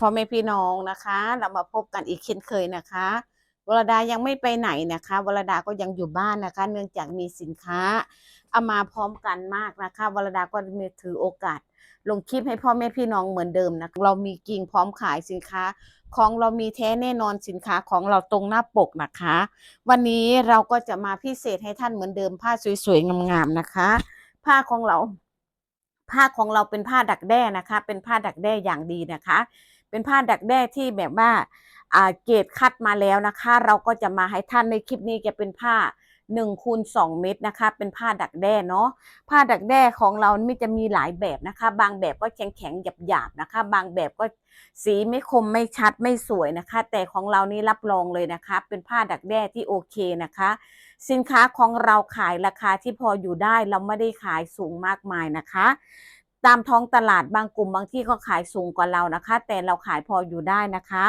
พ่อแม่พี่น้องนะคะ เรามาพบกันอีกเช่นเคยนะคะวรดายังไม่ไปไหนนะคะวรดาก็ยังอยู่บ้านนะคะ เนื่องจากมีสินค้าเอามาพร้อมกันมากนะคะวรดาก็มีถือโอกาส ลงคลิปให้พ่อแม่พี่น้องเหมือนเดิมนะเรามีกิ่งพร้อมขายสินค้า ของเรามีแท้แน่นอนสินค้าของเราตรงหน้าปกนะคะ วันนี้เราก็จะมาพิเศษให้ท่านเหมือนเดิม ผ้าสวยๆงามๆนะคะ ผ้าของเราผ้าของเราเป็นผ้าดักแด้นะคะ เป็นผ้าดักแด้อย่างดีนะคะ เป็นผ้าดักแด้ที่แบบว่าอ่าเกรดคัดมาแล้วนะคะ เราก็จะมาให้ท่านในคลิปนี้จะเป็นผ้า1คูณ2เม็ดนะคะ เป็นผ้าดักแด้เนาะผ้าดักแด้ของเรานี่จะมีหลายแบบนะคะ บางแบบก็แข็งแข็งหยาบหยาบนะคะ บางแบบก็สีไม่คมไม่ชัดไม่สวยนะคะ แต่ของเรานี่รับรองเลยนะคะ เป็นผ้าดักแด้ที่โอเคนะคะ สินค้าของเราขายราคาที่พออยู่ได้เราไม่ได้ขายสูงมากมายนะคะ ตามท้องตลาดบางกลุ่มบางที่ก็ขายสูงกว่าเรานะคะ แต่เราขายพออยู่ได้นะคะ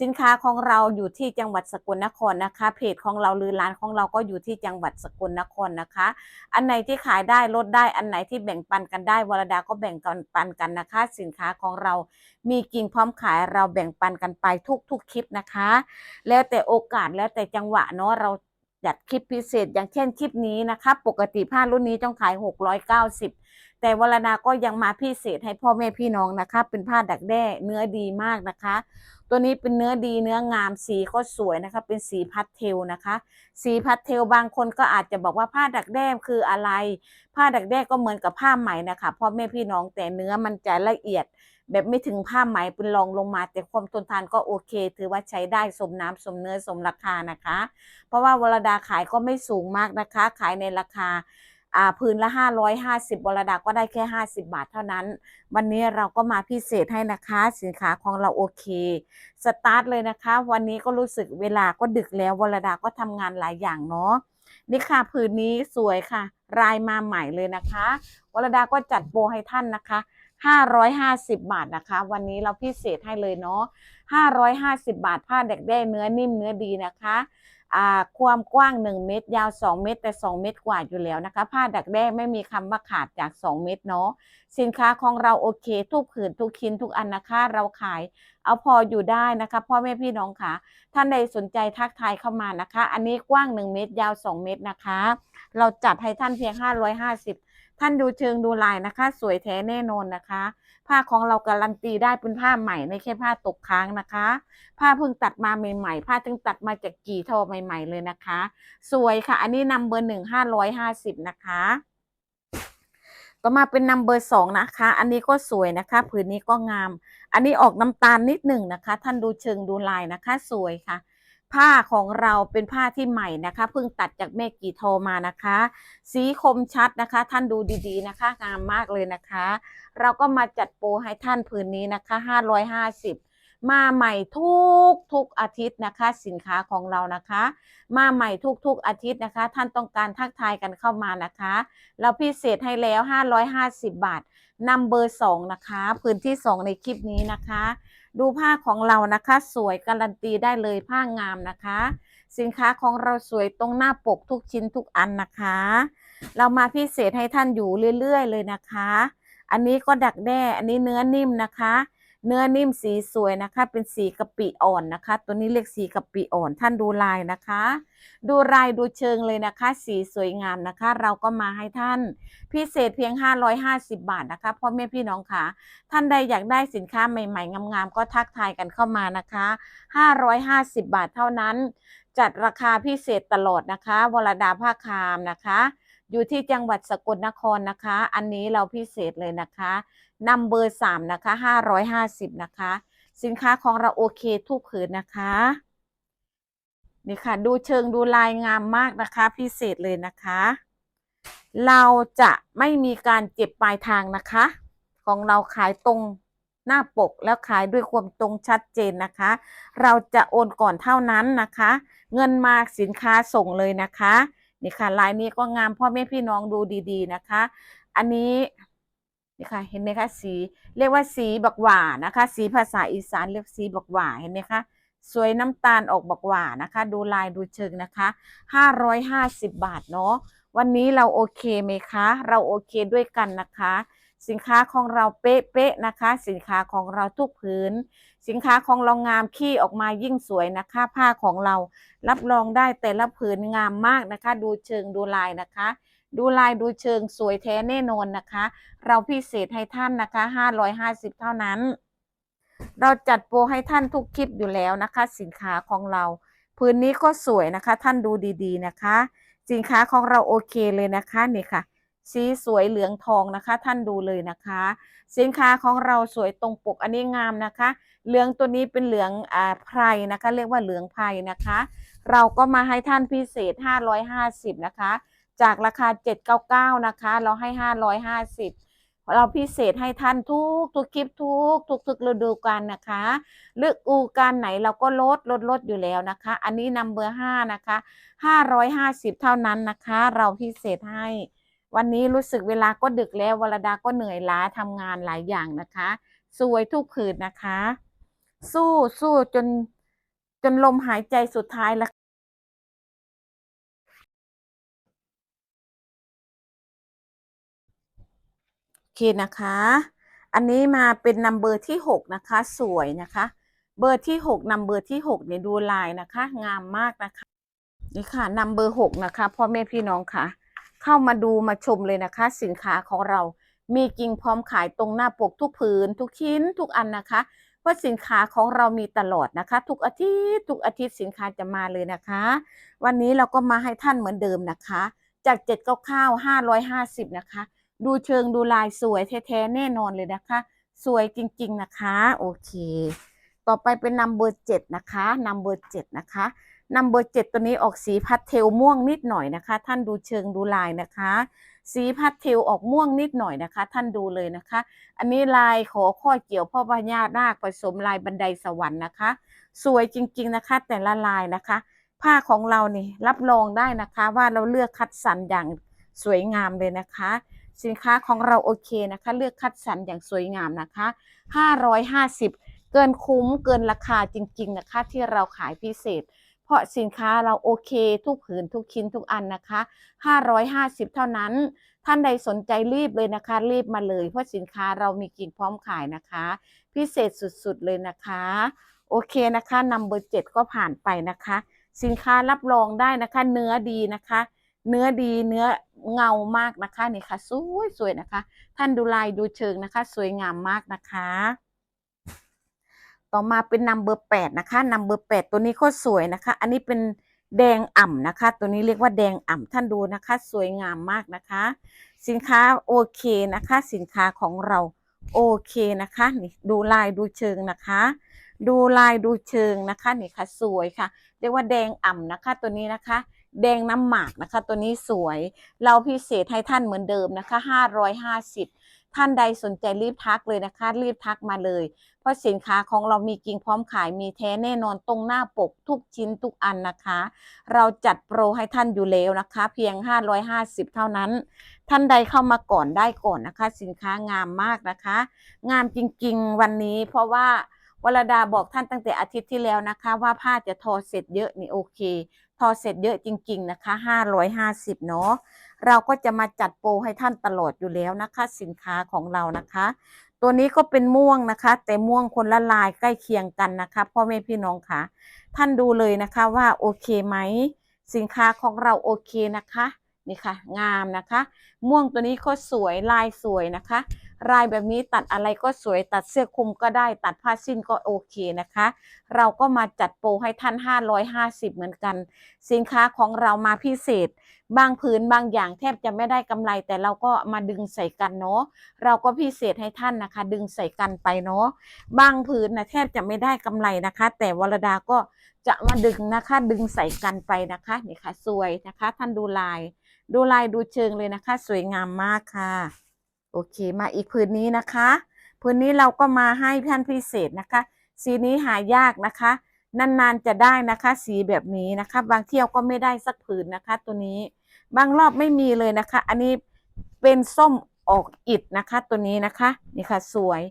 สินค้าของเราอยู่ที่จังหวัดสกลนครนะคะ เพจของเราหรือร้านของเราก็อยู่ที่จังหวัดสกลนครนะคะ อันไหนที่ขายได้ลดได้อันไหนที่แบ่งปันกันได้วรดาก็แบ่งกันปันกันนะคะ สินค้าของเรามีกิ่งพร้อมขายเราแบ่งปันกันไปทุกๆคลิปนะคะ แล้วแต่โอกาสแล้วแต่จังหวะเนาะเราจัดคลิปพิเศษอย่างเช่นคลิปนี้นะคะ ปกติผ้ารุ่นนี้ต้องขาย 690 แต่วรดาก็ยังมาพิเศษให้พ่อแม่พี่น้องนะคะ เป็นผ้าดักแด้เนื้อดีมากนะคะ ตัวนี้เป็นเนื้อดีเนื้องามสีก็สวยนะคะ เป็นสีพัสเทลนะคะ สีพัสเทลบางคนก็อาจจะบอกว่าผ้าดักแด้คืออะไร ผ้าดักแด้ก็เหมือนกับผ้าไหมนะคะพ่อแม่พี่น้องแต่เนื้อมันจะละเอียด แบบไม่ถึงผ้าไหมเป็นรองลงมา แต่ความทนทานก็โอเค ถือว่าใช้ได้สมน้ำสมเนื้อสมราคานะคะ เพราะว่าวรดาขายก็ไม่สูงมากนะคะ ขายในราคา พื้นละ 550วรดาก็ได้แค่ 50 บาทเท่านั้น วันนี้เราก็มาพิเศษให้นะคะ สินค้าของเราโอเคสตาร์ทเลยนะคะ วันนี้ก็รู้สึกเวลาก็ดึกแล้ววรดาก็ทำงานหลายอย่างเนาะนี่ค่ะผืนนี้สวยค่ะ รายมาใหม่เลยนะคะวรดาก็จัดโปรให้ท่านนะคะ 550 บาทนะคะ วันนี้เราพิเศษให้เลยเนาะ550 บาท ผ้าเด็กได้เนื้อนิ่มเนื้อดีนะคะอ่าความกว้าง 1 เมตร ยาว 2 เมตร แต่ 2 เมตรกว่าอยู่แล้วนะคะ ผ้าดักแด้ไม่มีคำว่าขาดจาก 2 เมตรเนาะสินค้าของเราโอเค ทุกผืนทุกชิ้นทุกอันนะคะ เราขาย เอาพออยู่ได้นะคะพ่อแม่พี่น้องค่ะ ท่านใดสนใจทักทายเข้ามานะคะ อันนี้กว้าง 1 เมตร ยาว 2 เมตรนะคะ เราจัดให้ท่านเพียง 550 ท่านดูเชิงดูลายนะคะ สวยแท้แน่นอนนะคะ ผ้าของเราการันตีได้เป็นผ้าใหม่ไม่ใช่ผ้าตกค้างนะคะ ผ้าเพิ่งตัดมาใหม่ๆผ้าเพิ่งตัดมาจากกี่ทอใหม่ ๆเลยนะคะ สวยค่ะ อันนี้นำเบอร์หนึ่งห้าร้อยห้าสิบนะคะ ต่อมาเป็นนัมเบอร์สองนะคะ อันนี้ก็สวยนะคะ ผืนนี้ก็งาม อันนี้ออกน้ำตาลนิดหนึ่งนะคะ ท่านดูเชิงดูลายนะคะ สวยค่ะ ผ้าของเราเป็นผ้าที่ใหม่นะคะเพิ่งตัดจากแม่กีโทอมานะคะ สีคมชัดนะคะ ท่านดูดีๆนะคะงามมากเลยนะคะ เราก็มาจัดโปรให้ท่านผืนนี้นะคะ 550 มาใหม่ทุกทุกอาทิตย์นะคะ สินค้าของเรานะคะ มาใหม่ทุกทุกอาทิตย์นะคะ ท่านต้องการทักทายกันเข้ามานะคะ เราพิเศษให้แล้ว 550 บาทนำเบอร์สองนะคะพื้นที่สองในคลิปนี้นะคะ ดูผ้าของเรานะคะ สวยการันตีได้เลยผ้างามนะคะ สินค้าของเราสวยตรงหน้าปกทุกชิ้นทุกอันนะคะ เรามาพิเศษให้ท่านอยู่เรื่อย ๆ เลยนะคะ อันนี้ก็ดักแด้อันนี้เนื้อนิ่มนะคะ เนื้อนิ่มสีสวยนะคะ เป็นสีกะปิอ่อนนะคะ ตัวนี้เรียกสีกะปิอ่อน ท่านดูลายนะคะ ดูลายดูเชิงเลยนะคะ สีสวยงามนะคะ เราก็มาให้ท่าน พิเศษเพียง 550 บาทนะคะพ่อแม่พี่น้องค่ะท่านใดอยากได้สินค้าใหม่ๆ งามๆ ก็ทักทายกันเข้ามานะคะ 550 บาทเท่านั้น จัดราคาพิเศษตลอดนะคะวรดาภาคามนะคะ อยู่ที่จังหวัดสกลนครนะคะ อันนี้เราพิเศษเลยนะคะนำเบอร์สามนะคะ550นะคะ สินค้าของเราโอเคทุกผืนนะคะ นี่ค่ะ ดูเชิงดูลายงามมากนะคะ พิเศษเลยนะคะ เราจะไม่มีการเก็บปลายทางนะคะ ของเราขายตรงหน้าปกแล้วขายด้วยความตรงชัดเจนนะคะ เราจะโอนก่อนเท่านั้นนะคะ เงินมาสินค้าส่งเลยนะคะ นี่ค่ะลายนี้ก็งามพ่อแม่พี่น้องดูดีๆนะคะ อันนี้นี่ค่ะเห็นไหมคะสีเรียกว่าสีบักหว่านะคะ สีภาษาอีสานเรียกสีบักหว่าเห็นไหมคะสวยน้ำตาลออกบักหว่านะคะ ดูลายดูเชิงนะคะห้าร้อยห้าสิบบาทเนาะวันนี้เราโอเคไหมคะ เราโอเคด้วยกันนะคะ สินค้าของเราเป๊ะๆนะคะ สินค้าของเราทุกผืน สินค้าของเรางามขี้ออกมายิ่งสวยนะคะ ผ้าของเรารับรองได้แต่ละผืนงามมากนะคะ ดูเชิงดูลายนะคะ ดูลายดูเชิงสวยแท้แน่นอนนะคะ เราพิเศษให้ท่านนะคะ 550 เท่านั้น เราจัดโปรให้ท่านทุกคลิปอยู่แล้วนะคะ สินค้าของเราพื้นนี้ก็สวยนะคะ ท่านดูดีๆนะคะ สินค้าของเราโอเคเลยนะคะนี่ค่ะ สีสวยเหลืองทองนะคะ ท่านดูเลยนะคะ สินค้าของเราสวยตรงปกอันนี้งามนะคะ เหลืองตัวนี้เป็นเหลืองอ่าไพรนะคะ เรียกว่าเหลืองไพรนะคะ เราก็มาให้ท่านพิเศษ 550 นะคะ จากราคา 799 นะคะ เราให้ 550เราพิเศษให้ท่านทุกทุกคลิปทุกทุกทุกฤดูกาลนะคะเลือกอูการไหนเราก็ลดลดลดอยู่แล้วนะคะ อันนี้นำเบอร์5นะคะ550เท่านั้นนะคะ เราพิเศษให้ วันนี้รู้สึกเวลาก็ดึกแล้ววรดาก็เหนื่อยล้าทำงานหลายอย่างนะคะ สวยทุกผืนนะคะ สู้สู้จนจนลมหายใจสุดท้ายแล้วโอเคนะคะ อันนี้มาเป็นนัมเบอร์ที่หกนะคะ สวยนะคะ เบอร์ที่หกนัมเบอร์ที่หกเนี่ยดูลายนะคะ งามมากนะคะ นี่ค่ะนัมเบอร์หกนะคะพ่อแม่พี่น้องค่ะ เข้ามาดูมาชมเลยนะคะ สินค้าของเรา มีกิ่งพร้อมขายตรงหน้าปกทุกผืน ทุกชิ้นทุกอันนะคะเพราสินค้าของเรามีตลอดนะคะ ทุกอาทิตย์ทุกอาทิตย์สินค้าจะมาเลยนะคะ วันนี้เราก็มาให้ท่านเหมือนเดิมนะคะ จากเจ็ดเก้าข้าวห้าร้อยห้าสิบนะคะ ดูเชิงดูลายสวยแท้ๆแน่นอนเลยนะคะ สวยจริง ๆนะคะ โอเค ต่อไปเป็นนัมเบอร์เจ็ดนะคะนัมเบอร์เจ็ดนะคะ นัมเบอร์เจ็ดตัวนี้ออกสีพัดเทลม่วงนิดหน่อยนะคะ ท่านดูเชิงดูลายนะคะ สีพัดเทลออกม่วงนิดหน่อยนะคะ ท่านดูเลยนะคะ อันนี้ลายขอข้อเกี่ยวพ่อพญานาคผสมลายบันไดสวรรค์นะคะ สวยจริง ๆนะคะ แต่ละลายนะคะ ผ้าของเรานี่รับรองได้นะคะว่าเราเลือกคัดสรรอย่างสวยงามเลยนะคะ สินค้าของเราโอเคนะคะ เลือกคัดสรรอย่างสวยงามนะคะ 550 เกินคุ้มเกินราคาจริง ๆนะคะ ที่เราขายพิเศษ เพราะสินค้าเราโอเคทุกผืนทุกชิ้นทุกอันนะคะ 550 เท่านั้น ท่านใดสนใจรีบเลยนะคะ รีบมาเลย เพราะสินค้าเรามีกิ่งพร้อมขายนะคะ พิเศษสุดๆเลยนะคะ โอเคนะคะนัมเบอร์เจ็ดก็ผ่านไปนะคะ สินค้ารับรองได้นะคะ เนื้อดีนะคะ เนื้อดีเนื้อเงามากนะคะนี่ค่ะสวยสวยนะคะ ท่านดูลายดูเชิงนะคะ สวยงามมากนะคะ ต่อมาเป็นนัมเบอร์แปดนะคะนัมเบอร์แปดตัวนี้ก็สวยนะคะ อันนี้เป็นแดงอ่ำนะคะ ตัวนี้เรียกว่าแดงอ่ำท่านดูนะคะ สวยงามมากนะคะ สินค้าโอเคนะคะ สินค้าของเราโอเคนะคะนี่ดูลายดูเชิงนะคะ ดูลายดูเชิงนะคะนี่ค่ะสวยค่ะ เรียกว่าแดงอ่ำนะคะ ตัวนี้นะคะ แดงน้ำหมากนะคะ ตัวนี้สวย เราพิเศษให้ท่านเหมือนเดิมนะคะ550 ท่านใดสนใจรีบทักเลยนะคะ รีบทักมาเลย เพราะสินค้าของเรามีกิ่งพร้อมขายมีแท้แน่นอนตรงหน้าปกทุกชิ้นทุกอันนะคะ เราจัดโปรให้ท่านอยู่แล้วนะคะ เพียง 550 เท่านั้น ท่านใดเข้ามาก่อนได้ก่อนนะคะ สินค้างามมากนะคะ งามจริงๆวันนี้ เพราะว่าวรดาบอกท่านตั้งแต่อาทิตย์ที่แล้วนะคะ ว่าผ้าจะทอเสร็จเยอะนี่โอเค ทอเสร็จเยอะจริง ๆนะคะ 550 เนาะ เราก็จะมาจัดโปรให้ท่านตลอดอยู่แล้วนะคะ สินค้าของเรานะคะ ตัวนี้ก็เป็นม่วงนะคะ แต่ม่วงคนละลายใกล้เคียงกันนะคะพ่อแม่พี่น้องค่ะ ท่านดูเลยนะคะว่าโอเคไหมสินค้าของเราโอเคนะคะนี่ค่ะ งามนะคะ ม่วงตัวนี้ก็สวยลายสวยนะคะ ลายแบบนี้ตัดอะไรก็สวยตัดเสื้อคลุมก็ได้ตัดผ้าสิ้นก็โอเคนะคะ เราก็มาจัดโปรให้ท่าน 550 เหมือนกัน สินค้าของเรามาพิเศษ บางผืนบางอย่างแทบจะไม่ได้กำไร แต่เราก็มาดึงใส่กันเนาะเราก็พิเศษให้ท่านนะคะ ดึงใส่กันไปเนาะบางผืนนะแทบจะไม่ได้กำไรนะคะ แต่วรดาก็จะมาดึงนะคะ ดึงใส่กันไปนะคะนี่ค่ะสวยนะคะ ท่านดูลาย ดูลายดูเชิงเลยนะคะ สวยงามมากค่ะ โอเคมาอีกผืนนี้นะคะผืนนี้เราก็มาให้ท่านพิเศษนะคะ สีนี้หายากนะคะ นานๆจะได้นะคะ สีแบบนี้นะคะ บางเที่ยวก็ไม่ได้สักผืนนะคะ ตัวนี้บางรอบไม่มีเลยนะคะ อันนี้เป็นส้มออกอิดนะคะ ตัวนี้นะคะนี่ค่ะสวย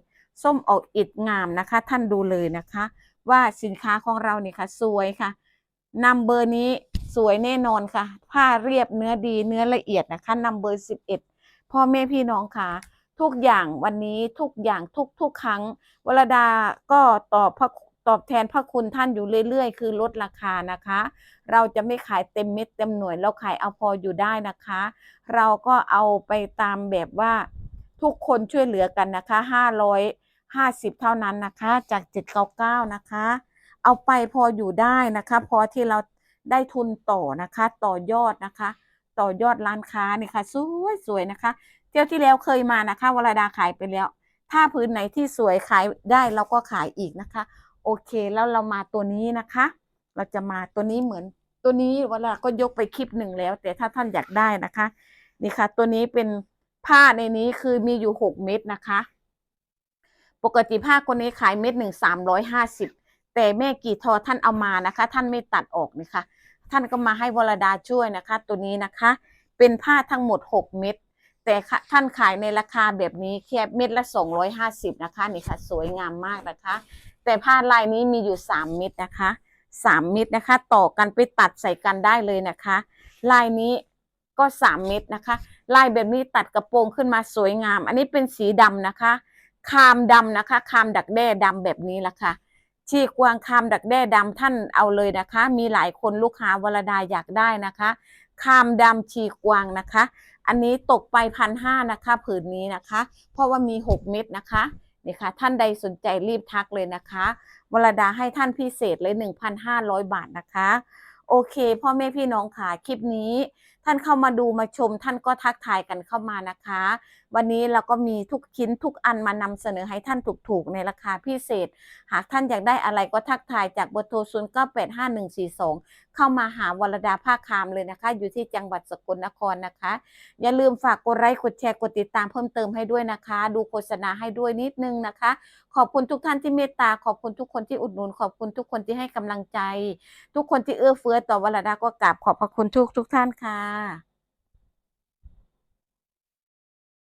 ส้มออกอิดงามนะคะ ท่านดูเลยนะคะ ว่าสินค้าของเรานี่ค่ะ สวยค่ะนำเบอร์นี้สวยแน่นอนค่ะ ผ้าเรียบเนื้อดีเนื้อละเอียดนะคะนำเบอร์สิบเอ็ด พ่อแม่พี่น้องค่ะ ทุกอย่างวันนี้ทุกอย่างทุกทุกครั้ง วรดาก็ตอบพระตอบแทนพระคุณท่านอยู่เรื่อยๆ คือลดราคานะคะ เราจะไม่ขายเต็มเม็ดเต็มหน่วย เราขายเอาพออยู่ได้นะคะ เราก็เอาไปตามแบบว่าทุกคนช่วยเหลือกันนะคะห้าร้อยห้าสิบเท่านั้นนะคะ จากเจ็ดเก้าเก้านะคะ เอาไปพออยู่ได้นะคะ พอที่เราได้ทุนต่อนะคะ ต่อยอดนะคะ ต่อยอดร้านค้านี่ค่ะสวยสวยนะคะ เที่ยวที่แล้วเคยมานะคะวรดาขายไปแล้ว ถ้าพื้นไหนที่สวยขายได้เราก็ขายอีกนะคะ โอเคแล้วเรามาตัวนี้นะคะ เราจะมาตัวนี้เหมือนตัวนี้เวลาก็ยกไปคลิปหนึ่งแล้ว แต่ถ้าท่านอยากได้นะคะ นี่ค่ะ ตัวนี้เป็นผ้าในนี้คือมีอยู่หกเม็ดนะคะ ปกติผ้าคนนี้ขายเม็ดหนึ่งสามร้อยห้าสิบแต่แม่กี่ทอท่านเอามานะคะ ท่านไม่ตัดออกนะคะ ท่านก็มาให้วรดาช่วยนะคะ ตัวนี้นะคะ เป็นผ้าทั้งหมดหกเม็ดแต่ท่านขายในราคาแบบนี้แค่เม็ดละสองร้อยห้าสิบนะคะนี่ค่ะ สวยงามมากนะคะ แต่ผ้าลายนี้มีอยู่สามเม็ดนะคะสามเม็ดนะคะ ต่อกันไปตัดใส่กันได้เลยนะคะ ลายนี้ก็สามเม็ดนะคะ ลายแบบนี้ตัดกระโปรงขึ้นมาสวยงาม อันนี้เป็นสีดำนะคะ คามดำนะคะ คามดักแด้ดำแบบนี้ละค่ะ ชีกวางคามดักแด้ดำท่านเอาเลยนะคะ มีหลายคนลูกค้าวรดาอยากได้นะคะคามดำชีกวางนะคะ อันนี้ตกไปพันห้านะคะ ผืนนี้นะคะ เพราะว่ามีหกเม็ดนะคะนี่ค่ะท่านใดสนใจรีบทักเลยนะคะวรดาให้ท่านพิเศษเลย 1,500 บาทนะคะ โอเค พ่อแม่พี่น้องค่ะ คลิปนี้ ท่านเข้ามาดูมาชม ท่านก็ทักทายกันเข้ามานะคะ วันนี้เราก็มีทุกชิ้นทุกอันมานำเสนอให้ท่านถูกๆ ในราคาพิเศษ หากท่านอยากได้อะไรก็ทักทายจากเบอร์โทร0 9 8 5 1 4 2เข้ามาหาวรดาภาคคามเลยนะคะ อยู่ที่จังหวัดสกลนครนะคะ อย่าลืมฝากกดไลค์กดแชร์กดติดตามเพิ่มเติมให้ด้วยนะคะ ดูโฆษณาให้ด้วยนิดนึงนะคะ ขอบคุณทุกท่านที่เมตตา ขอบคุณทุกคนที่อุดหนุน ขอบคุณทุกคนที่ให้กำลังใจ ทุกคนที่เอื้อเฟื้อต่อวรดาก็กราบขอบพระคุณทุกทุกท่านค่ะ